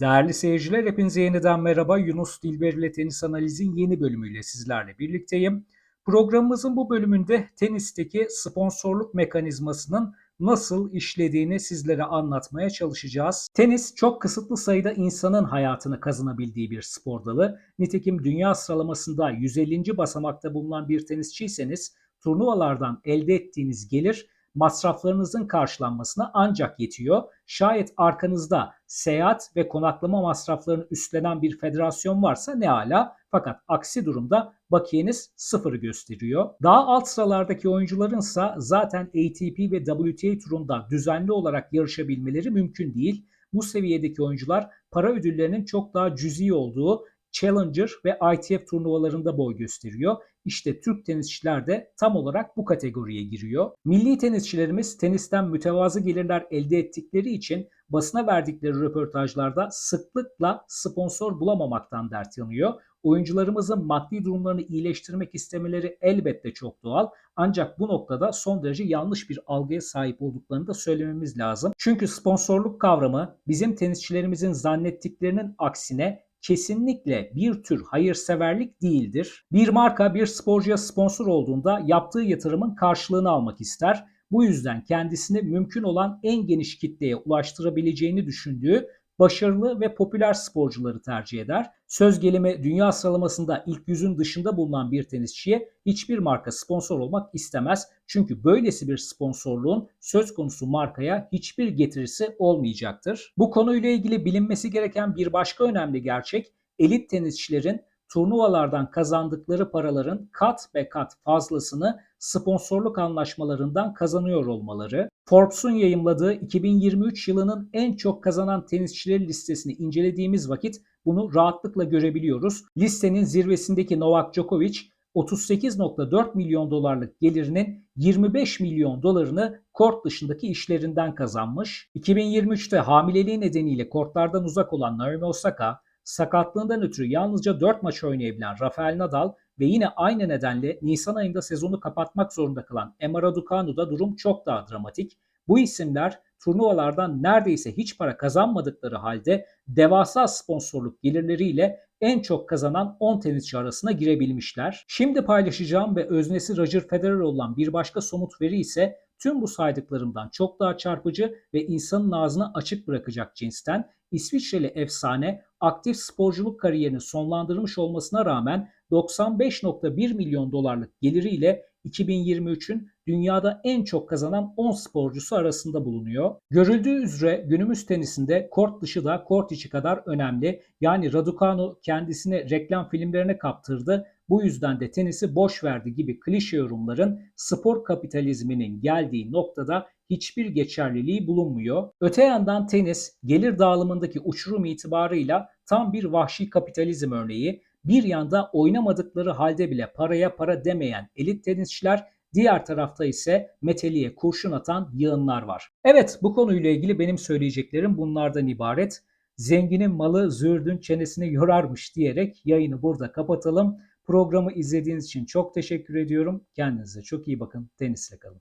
Değerli seyirciler, hepinize yeniden merhaba. Yunus Dilber ile Tenis Analiz'in yeni bölümüyle sizlerle birlikteyim. Programımızın bu bölümünde tenisteki sponsorluk mekanizmasının nasıl işlediğini sizlere anlatmaya çalışacağız. Tenis çok kısıtlı sayıda insanın hayatını kazanabildiği bir spor dalı. Nitekim dünya sıralamasında 150. basamakta bulunan bir tenisçiyseniz turnuvalardan elde ettiğiniz gelir masraflarınızın karşılanmasına ancak yetiyor. Şayet arkanızda seyahat ve konaklama masraflarını üstlenen bir federasyon varsa ne ala fakat aksi durumda bakiyeniz sıfır gösteriyor. Daha alt sıralardaki oyuncularınsa zaten ATP ve WTA turunda düzenli olarak yarışabilmeleri mümkün değil. Bu seviyedeki oyuncular para ödüllerinin çok daha cüzi olduğu Challenger ve ITF turnuvalarında boy gösteriyor. İşte Türk tenisçiler de tam olarak bu kategoriye giriyor. Milli tenisçilerimiz tenisten mütevazı gelirler elde ettikleri için basına verdikleri röportajlarda sıklıkla sponsor bulamamaktan dert yanıyor. Oyuncularımızın maddi durumlarını iyileştirmek istemeleri elbette çok doğal. Ancak bu noktada son derece yanlış bir algıya sahip olduklarını da söylememiz lazım. Çünkü sponsorluk kavramı bizim tenisçilerimizin zannettiklerinin aksine kesinlikle bir tür hayırseverlik değildir. Bir marka bir sporcuya sponsor olduğunda yaptığı yatırımın karşılığını almak ister. Bu yüzden kendisini mümkün olan en geniş kitleye ulaştırabileceğini düşündüğü başarılı ve popüler sporcuları tercih eder. Söz gelimi dünya sıralamasında ilk yüzün dışında bulunan bir tenisçiye hiçbir marka sponsor olmak istemez. Çünkü böylesi bir sponsorluğun söz konusu markaya hiçbir getirisi olmayacaktır. Bu konuyla ilgili bilinmesi gereken bir başka önemli gerçek elit tenisçilerin turnuvalardan kazandıkları paraların kat be kat fazlasını sponsorluk anlaşmalarından kazanıyor olmaları. Forbes'un yayımladığı 2023 yılının en çok kazanan tenisçileri listesini incelediğimiz vakit bunu rahatlıkla görebiliyoruz. Listenin zirvesindeki Novak Djokovic 38.4 milyon dolarlık gelirinin 25 milyon dolarını kort dışındaki işlerinden kazanmış. 2023'te hamileliği nedeniyle kortlardan uzak olan Naomi Osaka, sakatlığından ötürü yalnızca 4 maç oynayabilen Rafael Nadal ve yine aynı nedenle Nisan ayında sezonu kapatmak zorunda kalan Emma Raducanu'da durum çok daha dramatik. Bu isimler turnuvalardan neredeyse hiç para kazanmadıkları halde devasa sponsorluk gelirleriyle en çok kazanan 10 tenisçi arasına girebilmişler. Şimdi paylaşacağım ve öznesi Roger Federer olan bir başka somut veri ise tüm bu saydıklarımdan çok daha çarpıcı ve insanın ağzını açık bırakacak cinsten İsviçreli efsane aktif sporculuk kariyerini sonlandırmış olmasına rağmen 95.1 milyon dolarlık geliriyle 2023'ün dünyada en çok kazanan 10 sporcusu arasında bulunuyor. Görüldüğü üzere günümüz tenisinde kort dışı da kort içi kadar önemli. Yani Raducanu kendisini reklam filmlerine kaptırdı. Bu yüzden de tenisi boş verdi gibi klişe yorumların spor kapitalizminin geldiği noktada hiçbir geçerliliği bulunmuyor. Öte yandan tenis gelir dağılımındaki uçurum itibarıyla tam bir vahşi kapitalizm örneği. Bir yanda oynamadıkları halde bile paraya para demeyen elit tenisçiler Diğer tarafta ise meteliğe kurşun atan yığınlar var. Evet bu konuyla ilgili benim söyleyeceklerim bunlardan ibaret. Zenginin malı zürdün çenesini yorarmış diyerek yayını burada kapatalım. Programı izlediğiniz için çok teşekkür ediyorum. Kendinize çok iyi bakın. Tenisle kalın.